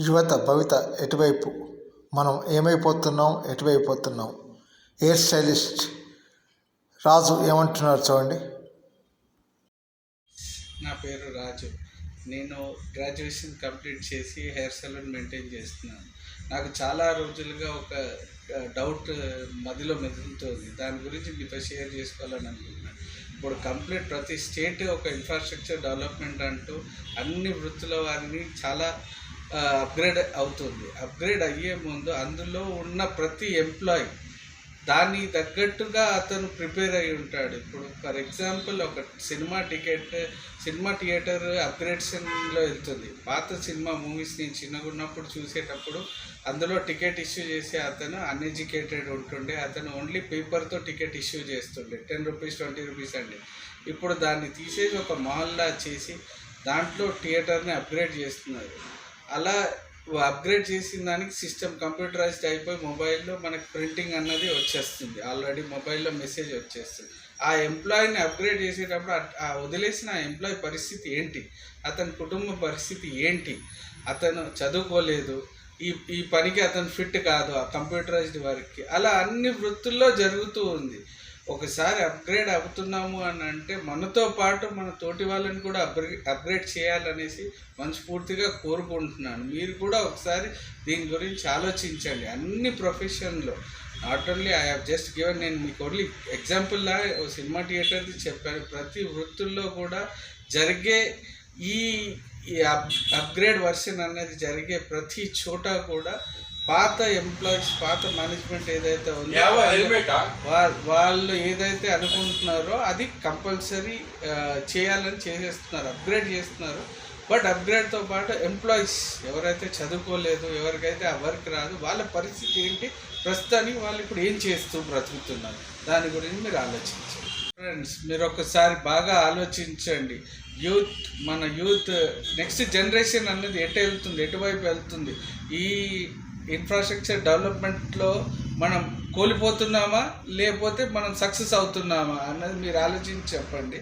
యువత భవిత ఎటువైపు? మనం ఏమైపోతున్నాం? ఎటువైపోతున్నాం? Hair stylist? రాజు ఏమంటున్నారు చూడండి. నా పేరు రాజు. నేను గ్రాడ్యుయేషన్ కంప్లీట్ చేసి హెయిర్ సలూన్ మెయింటైన్ చేస్తున్నాను. నాకు చాలా రోజులుగా ఒక డౌట్ మదిలో మెదులుతుంది. దాని గురించి మీతో షేర్ చేసుకోవాలని అనుకుంటున్నాను. ఇప్పుడు కంప్లీట్ ప్రతి స్టేట్ ఒక ఇన్ఫ్రాస్ట్రక్చర్ డెవలప్మెంట్ అంటూ అన్ని వృత్తుల వారిని చాలా అప్గ్రేడ్ అవుతుంది. అప్గ్రేడ్ అయ్యే ముందు అందులో ఉన్న ప్రతి ఎంప్లాయీ దానికి తగ్గట్టుగా అతను ప్రిపేర్ అయి ఉంటాడు. ఇప్పుడు ఫర్ ఎగ్జాంపుల్ ఒక సినిమా టికెట్ సినిమా థియేటర్ అప్గ్రేడ్షన్లో వెళ్తుంది. పాత సినిమా మూవీస్ నేను చిన్నగా ఉన్నప్పుడు చూసేటప్పుడు అందులో టికెట్ ఇష్యూ చేసే అతను అన్ఎడ్యుకేటెడ్ ఉంటుండే. అతను ఓన్లీ పేపర్తో టికెట్ ఇష్యూ చేస్తుండే. టెన్ రూపీస్ ట్వంటీ రూపీస్ అండి. ఇప్పుడు దాన్ని తీసేసి ఒక మాల్లా చేసి దాంట్లో థియేటర్ని అప్గ్రేడ్ చేస్తున్నారు. అలా అప్గ్రేడ్ చేసిన దానికి సిస్టమ్ కంప్యూటరైజ్డ్ అయిపోయి మొబైల్లో మనకి ప్రింటింగ్ అన్నది వచ్చేస్తుంది. ఆల్రెడీ మొబైల్లో మెసేజ్ వచ్చేస్తుంది. ఆ ఎంప్లాయీని అప్గ్రేడ్ చేసేటప్పుడు ఆ- వదిలేసిన ఆ ఎంప్లాయీ పరిస్థితి ఏంటి? అతని కుటుంబ పరిస్థితి ఏంటి? అతను చదువుకోలేదు. ఈ ఈ పనికి అతను ఫిట్ కాదు. ఆ కంప్యూటరైజ్డ్ వర్క్కి అలా అన్ని వృత్తుల్లో జరుగుతూ ఉంది. ఒకసారి అప్గ్రేడ్ అవుతున్నాము అని అంటే మనతో పాటు మన తోటి వాళ్ళని కూడా అప్గ్రేడ్ అప్గ్రేడ్ చేయాలనేసి మనస్ఫూర్తిగా కోరుకుంటున్నాను. మీరు కూడా ఒకసారి దీని గురించి ఆలోచించండి. అన్ని ప్రొఫెషన్లో not only I have just given నేను మీకు ఓన్లీ ఎగ్జాంపుల్లా ఓ సినిమా థియేటర్ది చెప్పాను. ప్రతి వృత్తుల్లో కూడా జరిగే ఈ ఈ అప్ అప్గ్రేడ్ వర్షన్ అనేది జరిగే ప్రతి చోట కూడా పాత ఎంప్లాయీస్ పాత మేనేజ్మెంట్ ఏదైతే ఉందో వా- వాళ్ళు ఏదైతే అనుకుంటున్నారో అది కంపల్సరీ చేయాలని చేసేస్తున్నారు అప్గ్రేడ్ చేస్తున్నారు. బట్ అప్గ్రేడ్తో పాటు ఎంప్లాయీస్ ఎవరైతే చదువుకోలేదు ఎవరికైతే ఆ వర్క్ రాదు వాళ్ళ పరిస్థితి ఏంటి? ప్రస్తుతానికి వాళ్ళు ఇప్పుడు ఏం చేస్తూ బ్రతుకుతున్నారు? దాని గురించి మీరు ఆలోచించండి. ఫ్రెండ్స్ మీరు ఒకసారి బాగా ఆలోచించండి. యూత్ మన యూత్ నెక్స్ట్ జనరేషన్ అనేది ఎటు వెళ్తుంది ఎటువైపు వెళ్తుంది? ఈ ఇన్ఫ్రాస్ట్రక్చర్ డెవలప్మెంట్లో మనం కోల్పోతున్నామా లేకపోతే మనం సక్సెస్ అవుతున్నామా అన్నది మీరు ఆలోచించి చెప్పండి.